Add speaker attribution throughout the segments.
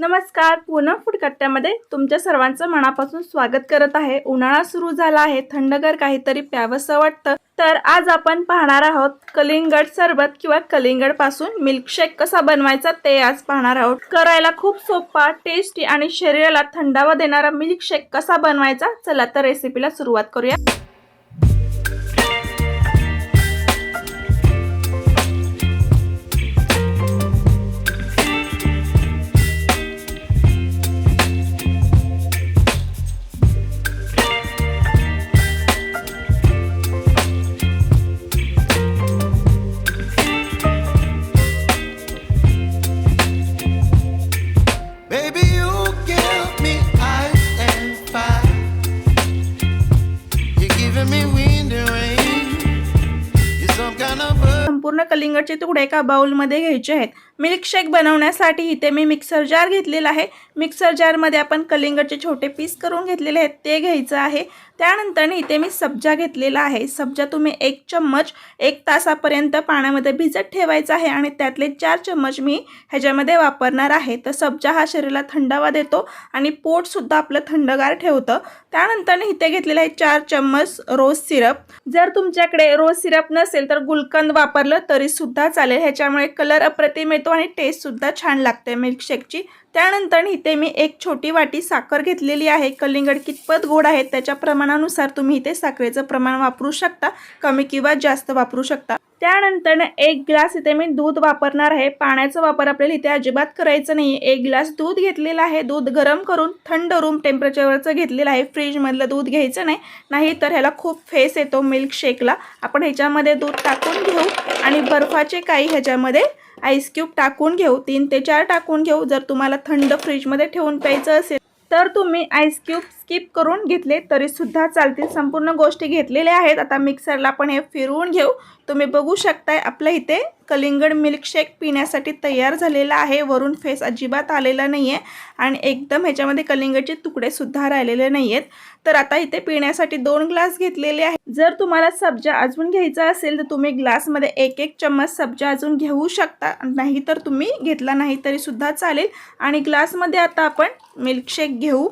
Speaker 1: नमस्कार पूनम फुडकट्ट्यामध्ये तुमच्या सर्वांचं मनापासून स्वागत करत आहे. उन्हाळा सुरू झाला आहे थंडगार काहीतरी प्यावंसं वाटतं. तर आज आपण पाहणार आहोत कलिंगड सरबत किंवा कलिंगडपासून मिल्कशेक कसा बनवायचा ते आज पाहणार आहोत. करायला खूप सोपा टेस्टी आणि शरीराला थंडावा देणारा मिल्कशेक कसा बनवायचा चला तर रेसिपीला सुरुवात करूया. संपूर्ण कलिंगडचे तुकडे एका बाऊलमध्ये घ्यायचे आहेत. मिल्कशेक बनवण्यासाठी इथे मी मिक्सर जार घेतलेला आहे. मिक्सर जारमध्ये आपण कलिंगडचे छोटे पीस करून घेतलेले आहेत. ते घ्यायचं आहे. त्यानंतर इथे मी सब्जा घेतलेला आहे. सब्जा तुम्ही एक चम्मच एक तासापर्यंत पाण्यामध्ये भिजत ठेवायचा आहे आणि त्यातले चार चम्मच मी ह्याच्यामध्ये वापरणार आहे. तर सब्जा हा शरीराला थंडावा देतो आणि पोटसुद्धा आपलं थंडगार ठेवतं. त्यानंतर इथे घेतलेलं आहे चार चम्मच रोज सिरप. जर तुमच्याकडे रोज सिरप नसेल तर गुलकंद वापरलं तरीसुद्धा चालेल. ह्याच्यामुळे कलर अप्रतिम येतो आणि टेस्टसुद्धा छान लागते मिल्कशेकची त्यानंतर इथे मी एक छोटी वाटी साखर घेतलेली आहे. कलिंगड कितपत गोड आहे त्याच्या प्रमाणानुसार तुम्ही इथे साखरेचं प्रमाण वापरू शकता कमी किंवा जास्त वापरू शकता. त्यानंतर एक ग्लास इथे मी दूध वापरणार आहे. पाण्याचा वापर आपल्याला इथे अजिबात करायचं नाही एक ग्लास दूध घेतलेलं आहे. दूध गरम करून थंड रूम टेम्परेचरवरचं घेतलेलं आहे. फ्रीजमधलं दूध घ्यायचं नाही. नाही तर ह्याला खूप फेस येतो मिल्कशेकला आपण ह्याच्यामध्ये दूध टाकून घेऊ आणि बर्फाचे काही ह्याच्यामध्ये आईस क्यूब टाकून घेऊ. तीन ते चार टाकून घेऊ. जर तुम्हाला थंड फ्रीजमध्ये ठेवून प्यायचं असेल तर तुम्ही आईस क्यूब स्किप करून घेतले तरीसुद्धा चालतील. संपूर्ण गोष्टी घेतलेल्या आहेत. आता मिक्सरला पण हे फिरवून घेऊ. तुम्ही बघू शकताय आपल्या इथे कलिंगड मिल्कशेक पिण्यासाठी तयार झालेला आहे. वरून फेस अजिबात आलेला नाही आहे आणि एकदम ह्याच्यामध्ये कलिंगडचे तुकडे सुद्धा राहिलेले नाही आहेत तर आता इथे पिण्यासाठी दोन ग्लास घेतलेले आहेत. जर तुम्हाला सब्जा अजून घ्यायचा असेल तर तुम्ही ग्लासमध्ये एक एक चम्मच सब्जा अजून घेऊ शकता. नाही तर तुम्ही घेतला नाही तरी सुद्धा चालेल. आणि ग्लासमध्ये आता आपण मिल्कशेक घेऊ.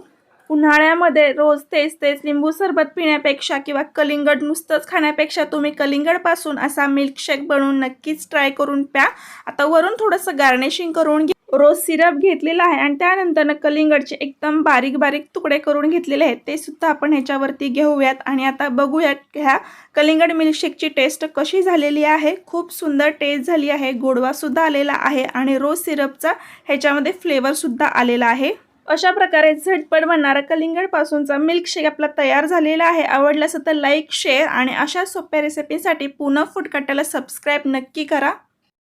Speaker 1: उन्हाळ्यामध्ये रोज तेच तेच लिंबू सरबत पिण्यापेक्षा किंवा कलिंगड नुसतंच खाण्यापेक्षा तुम्ही कलिंगडपासून असा मिल्कशेक बनवून नक्कीच ट्राय करून प्या. आता वरून थोडंसं गार्निशिंग करून घे. रोज सिरप घेतलेला आहे आणि त्यानंतर कलिंगडचे एकदम बारीक बारीक तुकडे करून घेतलेले आहेत. ते सुद्धा आपण ह्याच्यावरती घेऊयात आणि आता बघूयात ह्या कलिंगड मिल्कशेकची टेस्ट कशी झालेली आहे. खूप सुंदर टेस्ट झाली आहे. गोडवासुद्धा आलेला आहे आणि रोज सिरपचा ह्याच्यामध्ये फ्लेवरसुद्धा आलेला आहे. अशा प्रकारे झटपट बनणारा कलिंगडपासूनचा मिल्कशेक आपला तयार झालेला आहे. आवडलं तर लाईक शेअर आणि अशा सोप्या रेसिपीसाठी पुन्हा फूड सबस्क्राईब नक्की करा.